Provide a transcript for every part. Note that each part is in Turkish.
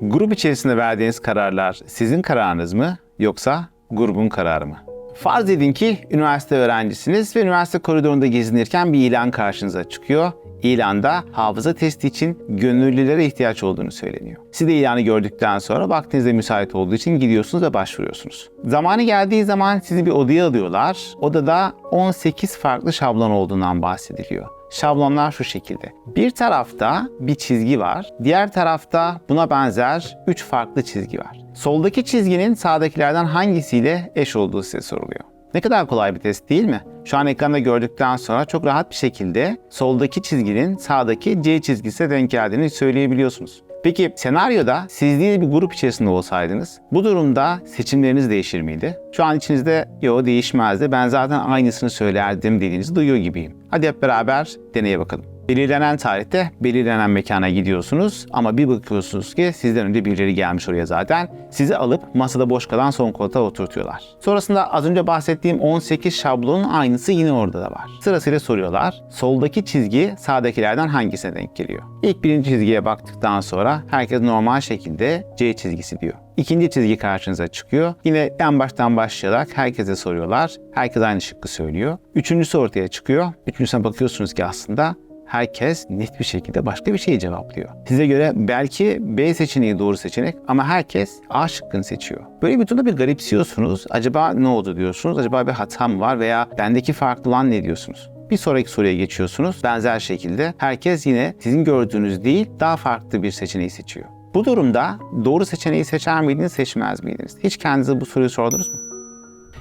Grup içerisinde verdiğiniz kararlar sizin kararınız mı yoksa grubun kararı mı? Farz edin ki üniversite öğrencisiniz ve üniversite koridorunda gezinirken bir ilan karşınıza çıkıyor. İlanda hafıza testi için gönüllülere ihtiyaç olduğunu söyleniyor. Siz de ilanı gördükten sonra vaktinizde müsait olduğu için gidiyorsunuz ve başvuruyorsunuz. Zamanı geldiği zaman sizi bir odaya alıyorlar. Odada 18 farklı şablon olduğundan bahsediliyor. Şablonlar şu şekilde. Bir tarafta bir çizgi var. Diğer tarafta buna benzer 3 farklı çizgi var. Soldaki çizginin sağdakilerden hangisiyle eş olduğu size soruluyor. Ne kadar kolay bir test değil mi? Şu an ekranda gördükten sonra çok rahat bir şekilde soldaki çizginin sağdaki C çizgisine denk geldiğini söyleyebiliyorsunuz. Peki senaryoda siz değil bir grup içerisinde olsaydınız bu durumda seçimleriniz değişir miydi? Şu an içinizde yo değişmezdi ben zaten aynısını söylerdim dediğinizi duyuyor gibiyim. Hadi hep beraber deneye bakalım. Belirlenen tarihte belirlenen mekana gidiyorsunuz ama bir bakıyorsunuz ki sizden önce birileri gelmiş oraya zaten. Sizi alıp masada boş kalan son koltuğa oturtuyorlar. Sonrasında az önce bahsettiğim 18 şablonun aynısı yine orada da var. Sırasıyla soruyorlar. Soldaki çizgi sağdakilerden hangisine denk geliyor? İlk birinci çizgiye baktıktan sonra herkes normal şekilde C çizgisi diyor. İkinci çizgi karşınıza çıkıyor. Yine en baştan başlayarak herkese soruyorlar. Herkes aynı şıkkı söylüyor. Üçüncüsü ortaya çıkıyor. Üçüncüsüne bakıyorsunuz ki aslında herkes net bir şekilde başka bir şeyi cevaplıyor. Size göre belki B seçeneği doğru seçenek ama herkes A şıkkını seçiyor. Böyle bir durumda bir garipsiyorsunuz. Acaba ne oldu diyorsunuz? Acaba bir hata mı var veya bendeki farklı olan ne diyorsunuz? Bir sonraki soruya geçiyorsunuz. Benzer şekilde herkes yine sizin gördüğünüz değil daha farklı bir seçeneği seçiyor. Bu durumda doğru seçeneği seçer miydiniz, seçmez miydiniz? Hiç kendinize bu soruyu sordunuz mu?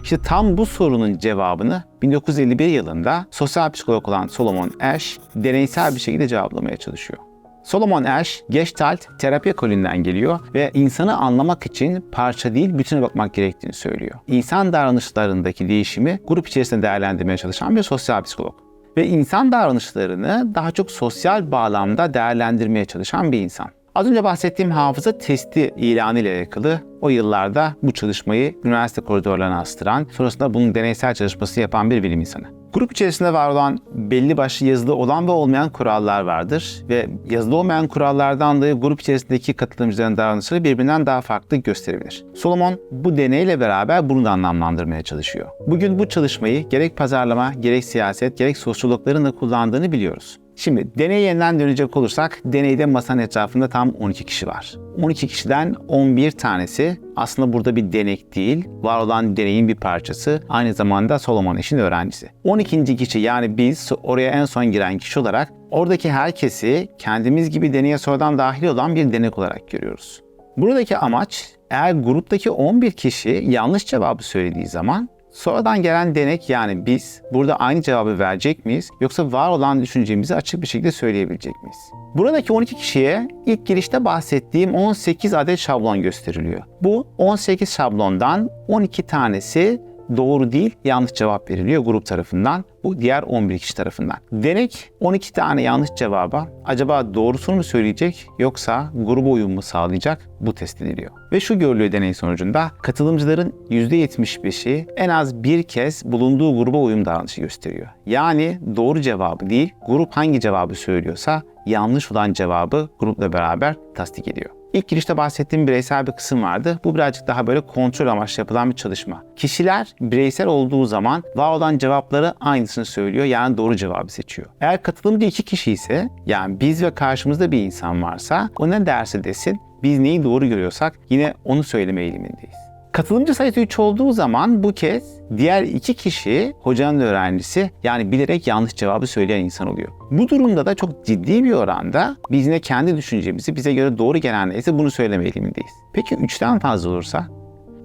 İşte tam bu sorunun cevabını 1951 yılında sosyal psikolog olan Solomon Ash deneysel bir şekilde cevaplamaya çalışıyor. Solomon Ash, Gestalt terapi ekolünden geliyor ve insanı anlamak için parça değil bütüne bakmak gerektiğini söylüyor. İnsan davranışlarındaki değişimi grup içerisinde değerlendirmeye çalışan bir sosyal psikolog. Ve insan davranışlarını daha çok sosyal bağlamda değerlendirmeye çalışan bir insan. Az önce bahsettiğim hafıza testi ilanı ile alakalı o yıllarda bu çalışmayı üniversite koridorlarına astıran, sonrasında bunun deneysel çalışması yapan bir bilim insanı. Grup içerisinde var olan belli başlı yazılı olan ve olmayan kurallar vardır ve yazılı olmayan kurallardan dolayı grup içerisindeki katılımcıların davranışları birbirinden daha farklı gösterebilir. Solomon bu deneyle beraber bunu da anlamlandırmaya çalışıyor. Bugün bu çalışmayı gerek pazarlama, gerek siyaset, gerek sosyologların da kullandığını biliyoruz. Şimdi deneye yeniden dönecek olursak deneyde masanın etrafında tam 12 kişi var. 12 kişiden 11 tanesi aslında burada bir denek değil, var olan deneyin bir parçası. Aynı zamanda Solomon işin öğrencisi. 12. kişi yani biz oraya en son giren kişi olarak oradaki herkesi kendimiz gibi deneye sonradan dahil olan bir denek olarak görüyoruz. Buradaki amaç eğer gruptaki 11 kişi yanlış cevabı söylediği zaman Sonradan gelen denek yani biz burada aynı cevabı verecek miyiz yoksa var olan düşüncemizi açık bir şekilde söyleyebilecek miyiz? Buradaki 12 kişiye ilk girişte bahsettiğim 18 adet şablon gösteriliyor. Bu 18 şablondan 12 tanesi doğru değil yanlış cevap veriliyor grup tarafından. Bu diğer 11 kişi tarafından. Denek 12 tane yanlış cevaba acaba doğrusunu mu söyleyecek yoksa gruba uyum mu sağlayacak bu test ediliyor. Ve şu görülüyor deney sonucunda katılımcıların %75'i en az bir kez bulunduğu gruba uyum davranışı gösteriyor. Yani doğru cevabı değil grup hangi cevabı söylüyorsa yanlış olan cevabı grupla beraber tasdik ediyor. İlk girişte bahsettiğim bireysel bir kısım vardı. Bu birazcık daha böyle kontrol amaçlı yapılan bir çalışma. Kişiler bireysel olduğu zaman var olan cevapları aynısını söylüyor. Yani doğru cevabı seçiyor. Eğer katılımcı iki kişi ise yani biz ve karşımızda bir insan varsa o ne derse desin biz neyi doğru görüyorsak yine onu söyleme eğilimindeyiz. Katılımcı sayısı 3 olduğu zaman bu kez diğer iki kişi hocanın öğrencisi yani bilerek yanlış cevabı söyleyen insan oluyor. Bu durumda da çok ciddi bir oranda biz yine kendi düşüncemizi bize göre doğru gelen neyse bunu söyleme eğilimindeyiz. Peki 3'ten fazla olursa?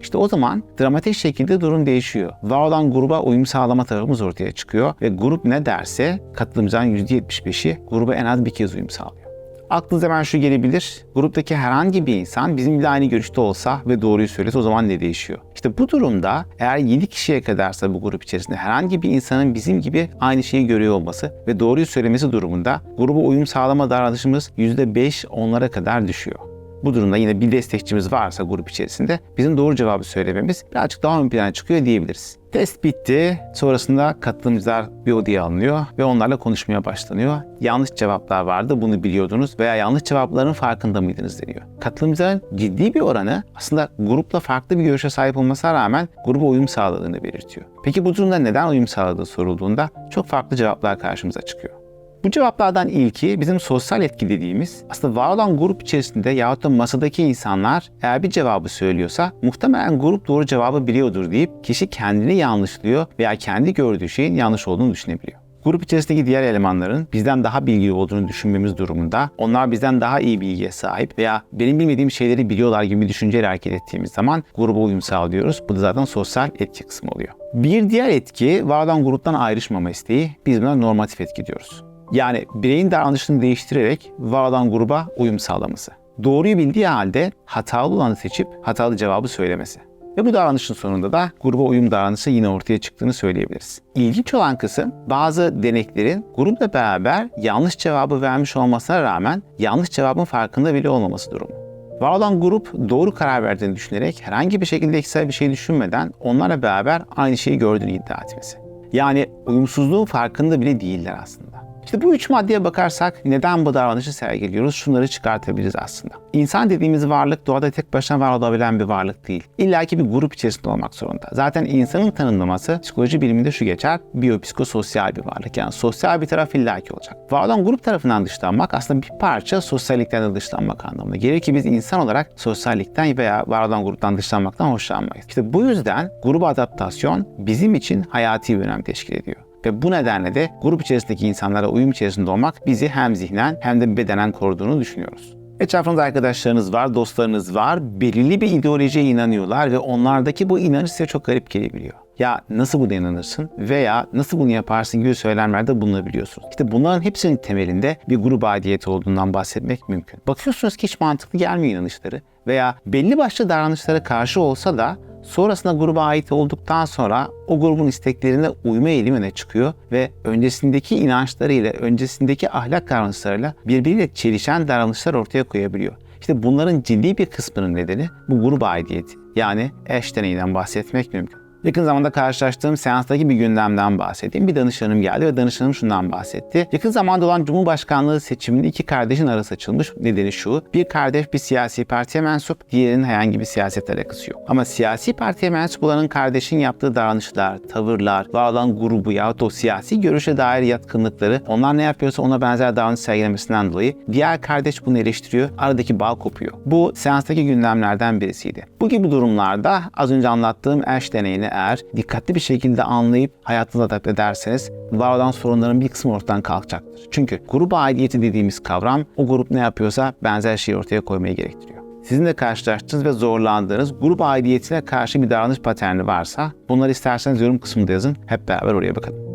İşte o zaman dramatik şekilde durum değişiyor. Var olan gruba uyum sağlama tarafımız ortaya çıkıyor ve grup ne derse katılımcıların %75'i gruba en az bir kez uyum sağlıyor. Aklınıza hemen şu gelebilir. Gruptaki herhangi bir insan bizimle aynı görüşte olsa ve doğruyu söylese o zaman ne değişiyor? İşte bu durumda eğer 7 kişiye kadarsa bu grup içerisinde herhangi bir insanın bizim gibi aynı şeyi görüyor olması ve doğruyu söylemesi durumunda gruba uyum sağlama davranışımız %5 onlara kadar düşüyor. Bu durumda yine bir destekçimiz varsa grup içerisinde bizim doğru cevabı söylememiz birazcık daha ön plana çıkıyor diyebiliriz. Test bitti. Sonrasında katılımcılar bir odaya alınıyor ve onlarla konuşmaya başlanıyor. Yanlış cevaplar vardı bunu biliyordunuz veya yanlış cevapların farkında mıydınız deniyor. Katılımcıların ciddi bir oranı aslında grupla farklı bir görüşe sahip olmasına rağmen gruba uyum sağladığını belirtiyor. Peki bu durumda neden uyum sağladığı sorulduğunda çok farklı cevaplar karşımıza çıkıyor. Bu cevaplardan ilki bizim sosyal etki dediğimiz aslında var olan grup içerisinde yahut da masadaki insanlar eğer bir cevabı söylüyorsa muhtemelen grup doğru cevabı biliyordur deyip kişi kendini yanlışlıyor veya kendi gördüğü şeyin yanlış olduğunu düşünebiliyor. Grup içerisindeki diğer elemanların bizden daha bilgi olduğunu düşünmemiz durumunda onlar bizden daha iyi bilgiye sahip veya benim bilmediğim şeyleri biliyorlar gibi bir düşünceyle hareket ettiğimiz zaman gruba uyum sağlıyoruz. Bu da zaten sosyal etki kısmı oluyor. Bir diğer etki var olan gruptan ayrışmama isteği. Biz buna normatif etki diyoruz. Yani bireyin davranışını değiştirerek var olan gruba uyum sağlaması. Doğruyu bildiği halde hatalı olanı seçip hatalı cevabı söylemesi. Ve bu davranışın sonunda da gruba uyum davranışı yine ortaya çıktığını söyleyebiliriz. İlginç olan kısım bazı deneklerin grupla beraber yanlış cevabı vermiş olmasına rağmen yanlış cevabın farkında bile olmaması durumu. Var olan grup doğru karar verdiğini düşünerek herhangi bir şekilde ekstra bir şey düşünmeden onlarla beraber aynı şeyi gördüğünü iddia etmesi. Yani uyumsuzluğun farkında bile değiller aslında. İşte bu üç maddeye bakarsak neden bu davranışı sergiliyoruz şunları çıkartabiliriz aslında. İnsan dediğimiz varlık doğada tek başına var olabilen bir varlık değil. İlla ki bir grup içerisinde olmak zorunda. Zaten insanın tanımlaması psikoloji biliminde şu geçer. Biyopsikososyal bir varlık. Yani sosyal bir taraf illaki olacak. Var olan grup tarafından dışlanmak aslında bir parça sosyallikten de dışlanmak anlamında. Gelir ki biz insan olarak sosyallikten veya var olan gruptan dışlanmaktan hoşlanmayız. İşte bu yüzden grup adaptasyon bizim için hayati bir önem teşkil ediyor. Ve bu nedenle de grup içerisindeki insanlara uyum içerisinde olmak bizi hem zihnen hem de bedenen koruduğunu düşünüyoruz. Etrafınızda arkadaşlarınız var, dostlarınız var. Belirli bir ideolojiye inanıyorlar ve onlardaki bu inanış size çok garip gelebiliyor. Ya nasıl buna inanırsın veya nasıl bunu yaparsın gibi söylemlerde bulunabiliyorsunuz. İşte bunların hepsinin temelinde bir grup aidiyeti olduğundan bahsetmek mümkün. Bakıyorsunuz ki hiç mantıklı gelmiyor inanışları veya belli başlı davranışlara karşı olsa da Sonrasında gruba ait olduktan sonra o grubun isteklerine uyma eğilimine çıkıyor ve öncesindeki inançlarıyla, öncesindeki ahlak davranışlarıyla birbiriyle çelişen davranışlar ortaya koyabiliyor. İşte bunların ciddi bir kısmının nedeni bu gruba aidiyeti. Yani eş deneyinden bahsetmek mümkün. Yakın zamanda karşılaştığım seanstaki bir gündemden bahsedeyim. Bir danışanım geldi ve danışanım şundan bahsetti. Yakın zamanda olan Cumhurbaşkanlığı seçiminde iki kardeşin arası açılmış. Nedeni şu. Bir kardeş bir siyasi partiye mensup, diğerinin herhangi bir siyaset alakası yok. Ama siyasi partiye mensup olanın kardeşin yaptığı davranışlar, tavırlar, var olan grubu yahut o siyasi görüşe dair yatkınlıkları onlar ne yapıyorsa ona benzer davranış sergilemesinden dolayı diğer kardeş bunu eleştiriyor. Aradaki bağ kopuyor. Bu seanstaki gündemlerden birisiydi. Bu gibi durumlarda az önce anlattığım eş deneyini eğer dikkatli bir şekilde anlayıp hayatınıza adapte ederseniz var olan sorunların bir kısmı ortadan kalkacaktır. Çünkü grup aidiyeti dediğimiz kavram o grup ne yapıyorsa benzer şeyi ortaya koymayı gerektiriyor. Sizin de karşılaştığınız ve zorlandığınız grup aidiyetine karşı bir davranış paterni varsa bunları isterseniz yorum kısmında yazın. Hep beraber oraya bakalım.